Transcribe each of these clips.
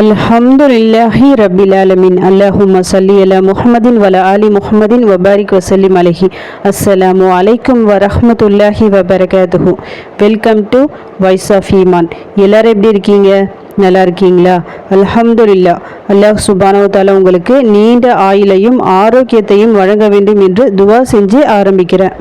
அல்ஹம்துலில்லாஹி ரபில் ஆலமின். அல்லாஹும் சல்லி அலா முஹமதின் வல அலி முஹமதின் வபாரிக் வசல்லிம் அலஹி. அஸ்ஸலாமு அலைக்கும் வரஹமத்துல்லாஹி வபரகாதுஹு welcome to voice of Iman. எல்லோரும் எப்படி இருக்கீங்க? நல்லா இருக்கீங்களா? அல்ஹம்துல்லா அல்லாஹ் சுபானவத்தால உங்களுக்கு நீண்ட ஆயுளையும் ஆரோக்கியத்தையும் வழங்க வேண்டும் என்று துவா செஞ்சு ஆரம்பிக்கிறேன்.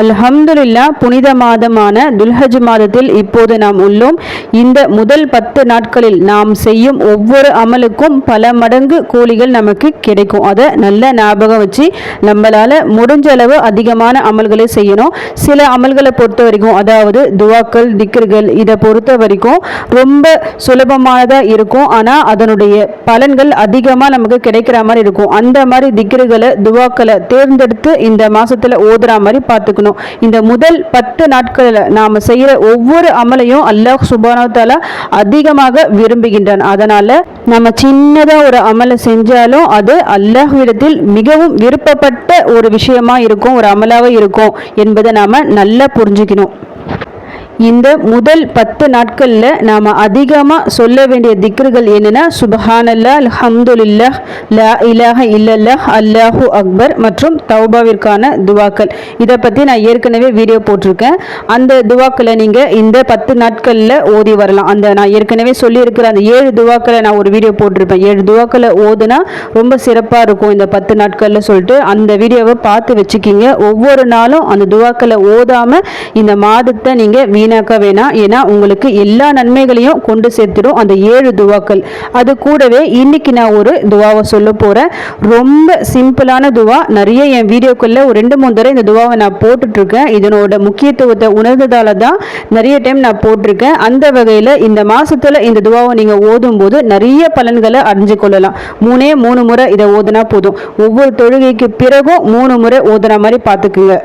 அல்ஹம்துல்லா புனித மாதமான துல்ஹஜ் மாதத்தில் இப்போது நாம் உள்ளோம். இந்த முதல் பத்து நாட்களில் நாம் செய்யும் ஒவ்வொரு அமலுக்கும் பல மடங்கு கூலிகள் நமக்கு கிடைக்கும். அதை நல்ல ஞாபகம் வச்சு நம்மளால் முடிஞ்ச அளவு அதிகமான அமல்களை செய்யணும். சில அமல்களை பொறுத்த வரைக்கும் அதாவது துவாக்கள் திக்ருகள் இதை பொறுத்த வரைக்கும் ரொம்ப சுலபமானதாக இருக்கும். ஆனால் அதனுடைய பலன்கள் அதிகமாக நமக்கு கிடைக்கிற மாதிரி இருக்கும். அந்த மாதிரி திக்ருகளை துவாக்களை தேர்ந்தெடுத்து இந்த மாதத்தில் ஓதுற மாதிரி பார்த்துக்கணும். இந்த முதல் பத்து நாட்களில் நாம செய்கிற ஒவ்வொரு அமலையும் அல்லாஹ் சுபானத்தால அதிகமாக விரும்புகின்றான். அதனால் நம்ம சின்னதாக ஒரு அமலை செஞ்சாலும் அது அல்லாஹ்விடத்தில் மிகவும் விருப்பப்பட்ட ஒரு விஷயமா இருக்கும் ஒரு அமலாக இருக்கும் என்பதை நாம நல்லா புரிஞ்சுக்கணும். இந்த முதல் பத்து நாட்களில் நாம் அதிகமாக சொல்ல வேண்டிய திக்ருகள் என்னென்னா சுபஹானல்லா அல்ஹம்துல்லா லா இலாஹ இல்லல்லா அல்லாஹு அக்பர் மற்றும் தௌபாவிற்கான துவாக்கள். இதை பற்றி நான் ஏற்கனவே வீடியோ போட்டிருக்கேன். அந்த துவாக்களை நீங்கள் இந்த பத்து நாட்களில் ஓதி வரலாம். அந்த நான் ஏற்கனவே சொல்லியிருக்கிற அந்த ஏழு துவாக்களை நான் ஒரு வீடியோ போட்டிருப்பேன். ஏழு துவாக்களை ஓதுனா ரொம்ப சிறப்பாக இருக்கும் இந்த பத்து நாட்களில் சொல்லிட்டு. அந்த வீடியோவை பார்த்து வச்சுக்கிங்க. ஒவ்வொரு நாளும் அந்த துவாக்களை ஓதாமல் இந்த மாதத்தை நீங்கள் வீணாக்க வேணாம். ஏன்னா உங்களுக்கு எல்லா நன்மைகளையும் கொண்டு சேர்த்துடும் அந்த ஏழு துவாக்கள். அது கூடவே இன்னைக்கு நான் ஒரு துவாவை சொல்ல போகிறேன் ரொம்ப சிம்பிளான துவா. நிறைய என் வீடியோக்குள்ள ஒரு ரெண்டு மூணு தடவை இந்த துவாவை நான் போட்டுட்ருக்கேன். இதனோட முக்கியத்துவத்தை உணர்ந்ததால தான் நிறைய டைம் நான் போட்டிருக்கேன். அந்த வகையில் இந்த மாதத்தில் இந்த துவாவை நீங்கள் ஓதும் போது நிறைய பலன்களை அடைஞ்சு கொள்ளலாம். மூணே மூணு முறை இதை ஓதுனா போதும். ஒவ்வொரு தொழுகைக்கு பிறகும் மூணு முறை ஓதுன மாதிரி பார்த்துக்குங்க.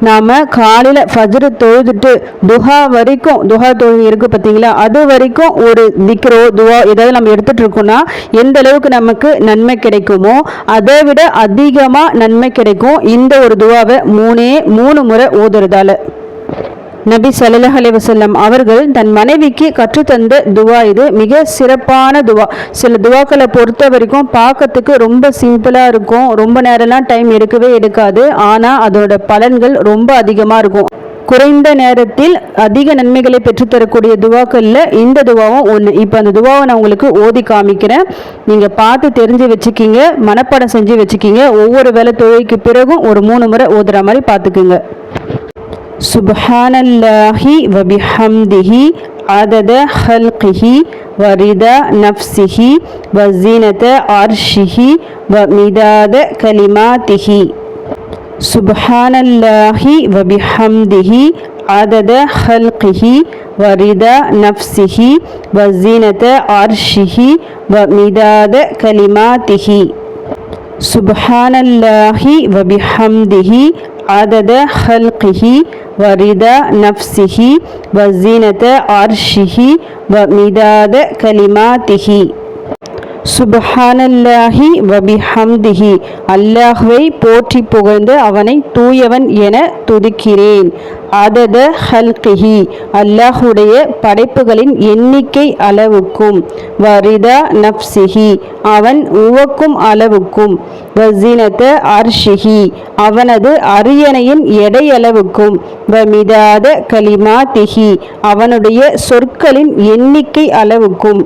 நாம் காலையில் ஃபஜ்ரு தொழுதுட்டு துஹா வரைக்கும் துஹா தொழுது இருக்குது பார்த்தீங்களா? அது வரைக்கும் ஒரு திக்ரோ துவா ஏதாவது நம்ம எடுத்துகிட்டு இருக்கோம்னா எந்த அளவுக்கு நமக்கு நன்மை கிடைக்குமோ அதை விட அதிகமாக நன்மை கிடைக்கும் இந்த ஒரு துவாவை மூணே மூணு முறை ஓதுறதால. நபி ஸல்லல்லாஹு அலைஹி அவர்கள் தன் மனைவிக்கு கற்றுத்தந்த துவா இது. மிக சிறப்பான துவா. சில துவாக்களை பொறுத்த வரைக்கும் பார்க்கறதுக்கு ரொம்ப சிம்பிளாக இருக்கும். ரொம்ப நேரம்லாம் டைம் எடுக்கவே எடுக்காது. ஆனால் அதோட பலன்கள் ரொம்ப அதிகமாக இருக்கும். குறைந்த நேரத்தில் அதிக நன்மைகளை பெற்றுத்தரக்கூடிய துவாக்களில் இந்த துவாவும் ஒன்று இப்போ அந்த துவாவை நான் உங்களுக்கு ஓதி காமிக்கிறேன். நீங்கள் பார்த்து தெரிஞ்சு வச்சுக்கிங்க. மனப்பாடம் செஞ்சு வச்சுக்கிங்க. ஒவ்வொரு வேலை தொழிலுக்கு பிறகும் ஒரு மூணு முறை ஓதுற மாதிரி பார்த்துக்குங்க. سبحان الله وبحمده عدد خلقه ورضا نفسه وزينة عرشه ومداد كلماته. سبحان الله وبحمده عدد خلقه ورضا نفسه وزينة عرشه ومداد كلماته. سبحان الله وبحمده عدد خلقه ورضا نفسه وزينة عرشه ومداد كلماته சுபஹானல்லாஹி வபிஹம்திஹி. அல்லாஹுவை போற்றி புகழ்ந்து அவனை தூயவன் என துதிக்கிறேன். அதத ஹல்கிஹி. அல்லாஹுடைய படைப்புகளின் எண்ணிக்கை அளவுக்கும் வரிதா நப்சிஹி அவன் உவக்கும் அளவுக்கும் வசீனத அர்ஷிஹி. அவனது அரியணையின் எடையளவுக்கும் வமிதாத கலிமா திஹி அவனுடைய சொற்களின் எண்ணிக்கை அளவுக்கும்.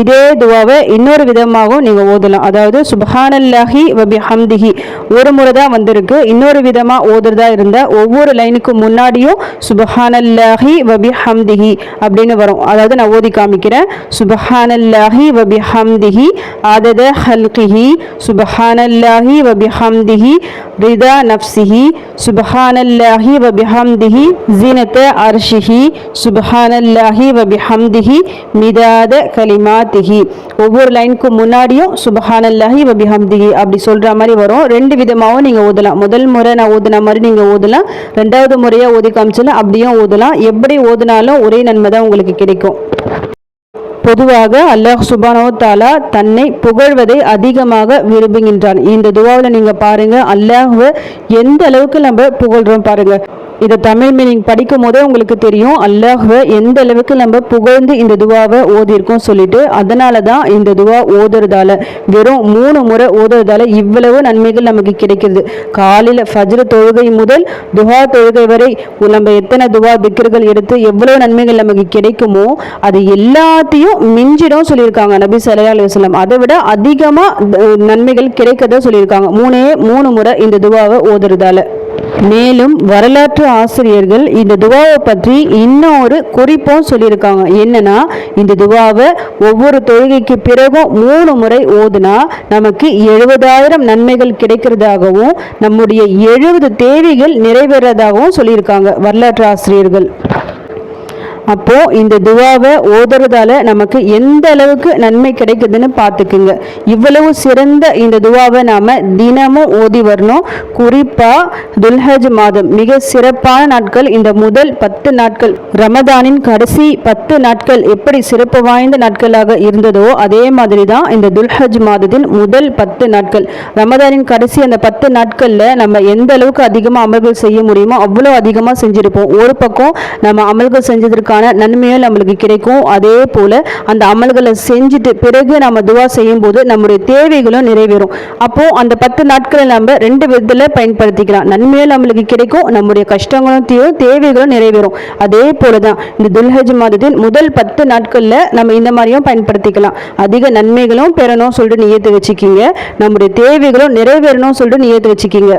இதே துவாவை இன்னொரு விதமாகவும் நீங்கள் ஓதலாம். அதாவது சுபஹானல்லாஹி வபி ஹம்திஹி ஒரு முறை தான் வந்திருக்கு. இன்னொரு விதமாக ஓதுறதா இருந்தால் ஒவ்வொரு லைனுக்கு முன்னாடியும் சுபஹானல்லாஹி வபி ஹம்திஹி அப்படின்னு வரும். அதாவது நான் ஓதி காமிக்கிறேன். சுபஹானல்லாஹி வபி ஹம்திஹி அதத ஹல்கிஹி. சுபஹானல்லாஹி வபி ஹம்திஹி ரிதா நஃப்சிஹி சுபஹானல்லாஹி வபி ஹம்திஹி ஜீனத்த அர்ஷிஹி. சுபஹானல்லாஹி வபி ஹம்திஹி மிதாத கலிமாத்திஹி ஒவ்வொரு லைனுக்கும் முன்னாடியும் சுபஹானல்லாஹி வபிஹம்திஹி அப்படி சொல்கிற மாதிரி வரும். ரெண்டு விதமாகவும் நீங்கள் ஓதலாம். முதல் முறை நான் ஓதுன மாதிரி நீங்கள் ஓதலாம். ரெண்டாவது முறையாக ஓதி காமிச்சல அப்படியும் ஓதலாம். எப்படி ஓதுனாலும் ஒரே நன்மை தான் உங்களுக்கு கிடைக்கும். பொதுவாக அல்லாஹ் சுபானோ தாலா தன்னை புகழ்வதை அதிகமாக விரும்புகின்றான். இந்த துவாவில் நீங்கள் பாருங்க அல்லாஹ் எந்த அளவுக்கு நம்ம புகழ்கிறோம் பாருங்க. இதை தமிழ் மீனிங் படிக்கும் போதே உங்களுக்கு தெரியும் அல்லாஹ எந்த அளவுக்கு நம்ம புகழ்ந்து இந்த துவாவை ஓதியிருக்கோம் சொல்லிட்டு அதனால தான் இந்த துவா ஓதுறதால வெறும் மூணு முறை ஓதுறதால இவ்வளவு நன்மைகள் நமக்கு கிடைக்கிறது. காலையில் ஃபஜ்ர தொழுகை முதல் துவா தொழுகை வரை நம்ம எத்தனை துவா திக்கர்கள் எடுத்து எவ்வளவு நன்மைகள் நமக்கு கிடைக்குமோ அது எல்லாத்தையும் மிஞ்சிடும் சொல்லியிருக்காங்க நபி ஸல்லல்லாஹு அலுவலம் அதை விட அதிகமாக நன்மைகள் கிடைக்கதா சொல்லியிருக்காங்க. மூணே மூணு முறை இந்த துவாவை ஓதுறதால. மேலும் வரலாற்று ஆசிரியர்கள் இந்த துவாவை பற்றி இன்னொரு குறிப்பும் சொல்லியிருக்காங்க. என்னன்னா இந்த துவாவை ஒவ்வொரு தொழுகைக்கு பிறகும் மூணு முறை ஓதுனா நமக்கு எழுபதாயிரம் நன்மைகள் கிடைக்கிறதாகவும் நம்முடைய எழுபது தேவைகள் நிறைவேறதாகவும் சொல்லியிருக்காங்க வரலாற்று ஆசிரியர்கள். அப்போ இந்த துவாவை ஓதுறதால நமக்கு எந்த அளவுக்கு நன்மை கிடைக்குதுன்னு பார்த்துக்குங்க. இவ்வளவு சிறந்த இந்த துவாவை நாம தினமும் ஓதி வரணும். குறிப்பா துல்ஹஜ் மாதம். மிக சிறப்பான நாட்கள். இந்த முதல் பத்து நாட்கள். ரமதானின் கடைசி பத்து நாட்கள் எப்படி சிறப்பு வாய்ந்த நாட்களாக இருந்ததோ அதே மாதிரி தான் இந்த துல்ஹஜ் மாதத்தின் முதல் பத்து நாட்கள். ரமதானின் கடைசி அந்த பத்து நாட்கள்ல நம்ம எந்த அளவுக்கு அதிகமாக அமல்கள் செய்ய முடியுமோ அவ்வளோ அதிகமாக செஞ்சிருப்போம். ஒரு பக்கம் நம்ம அமல்கள் செஞ்சதற்கான நன்மைகள் நம்மளுக்கு கிடைக்கும். அதே போல அந்த அமல்களை செஞ்சுட்டு பிறகு நம்ம துவா செய்யும் போது நம்முடைய தேவைகளும் நிறைவேறும். அப்போது அந்த பத்து நாட்களை நம்ம ரெண்டு விதத்தில் பயன்படுத்திக்கலாம். நன்மையும் நம்மளுக்கு கிடைக்கும் நம்முடைய கஷ்டங்களும் தீரும் தேவைகளும் நிறைவேறும். அதே போல தான் இந்த துல்ஹஜ் மாதத்தின் முதல் பத்து நாட்களில் நம்ம இந்த மாதிரியும் பயன்படுத்திக்கலாம். அதிக நன்மைகளும் பெறணும் சொல்லிட்டு நியத்து வச்சுக்கிங்க. நம்முடைய தேவைகளும் நிறைவேறணும் சொல்லிட்டு நியத்து வச்சுக்கிங்க.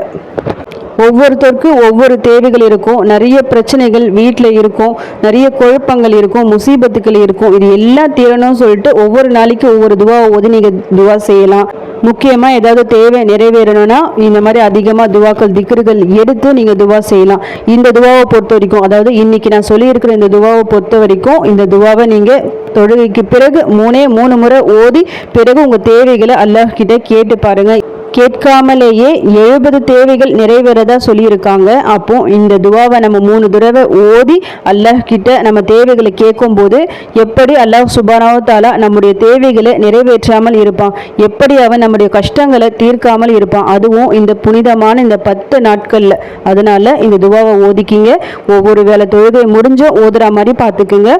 ஒவ்வொருத்தருக்கும் ஒவ்வொரு தேவைகள் இருக்கும். நிறைய பிரச்சனைகள் வீட்டில் இருக்கும். நிறைய குழப்பங்கள் இருக்கும். முசீபத்துக்கள் இருக்கும். இது எல்லாம் தீரணும்னு சொல்லிட்டு ஒவ்வொரு நாளைக்கு ஒவ்வொரு துவா ஓதி நீங்கள் துவா செய்யலாம். முக்கியமாக ஏதாவது தேவை நிறைவேறணும்னா இந்த மாதிரி அதிகமாக துவாக்கள் திக்ருகள் எடுத்து நீங்கள் துவா செய்யலாம். இந்த துவாவை பொறுத்த வரைக்கும் அதாவது இன்னைக்கு நான் சொல்லியிருக்கிற இந்த துவாவை பொறுத்த வரைக்கும் இந்த துவாவை நீங்கள் தொழுகைக்கு பிறகு மூணே மூணு முறை ஓதி பிறகு உங்கள் தேவைகளை அல்லாஹ் கிட்ட கேட்டு பாருங்கள் கேட்காமலேயே எழுபது தேவைகள் நிறைவேறதா சொல்லியிருக்காங்க. அப்போ இந்த துவாவை நம்ம மூணு தடவை ஓதி அல்லாஹ் கிட்ட நம்ம தேவைகளை கேட்கும்போது எப்படி அல்லாஹ் சுபானாவத்தாலா நம்முடைய தேவைகளை நிறைவேற்றாமல் இருப்பான்? எப்படி அவன் நம்முடைய கஷ்டங்களை தீர்க்காமல் இருப்பான்? அதுவும் இந்த புனிதமான இந்த பத்து நாட்களில். அதனால இந்த துவாவை ஓதிக்கிங்க. ஒவ்வொரு வேளை தொழுகை முடிஞ்சும் ஓதுற மாதிரி பார்த்துக்குங்க.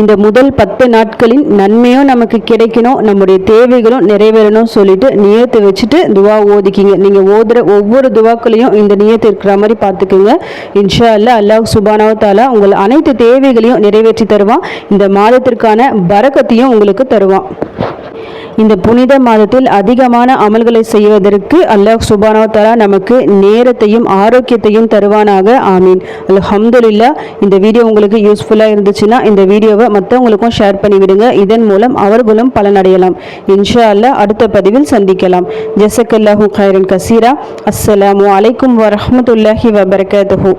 இந்த முதல் பத்து நாட்களின் நன்மையும் நமக்கு கிடைக்கணும் நம்முடைய தேவைகளும் நிறைவேறணும் சொல்லிட்டு நியத்து வச்சுட்டு துவா ஓதிக்கிங்க. நீங்கள் ஓதுற ஒவ்வொரு துவாக்களையும் இந்த நியத்து இருக்கிற மாதிரி பார்த்துக்குங்க. இன்ஷா அல்லா அல்லாஹ் சுபானாவ தாலா உங்கள் அனைத்து தேவைகளையும் நிறைவேற்றி தருவான். இந்த மாதத்திற்கான பரக்கத்தையும் உங்களுக்கு தருவான். இந்த புனித மாதத்தில் அதிகமான அமல்களை செய்வதற்கு அல்லாஹ் சுபானோ தலா நமக்கு நேரத்தையும் ஆரோக்கியத்தையும் தருவானாக. ஆமீன். அலஹம்துல்லா இந்த வீடியோ உங்களுக்கு யூஸ்ஃபுல்லாக இருந்துச்சுன்னா இந்த வீடியோவை மற்றவங்களுக்கும் ஷேர் பண்ணி விடுங்க இதன் மூலம் அவர்களும் பலனடையலாம். இன்ஷா அல்லா அடுத்த பதிவில் சந்திக்கலாம். ஜசக்கல்லாஹு khairan கசீரா. அஸ்ஸலாமு அலைக்கும் வரமத்துல்லாஹி வபரகாத்துஹு.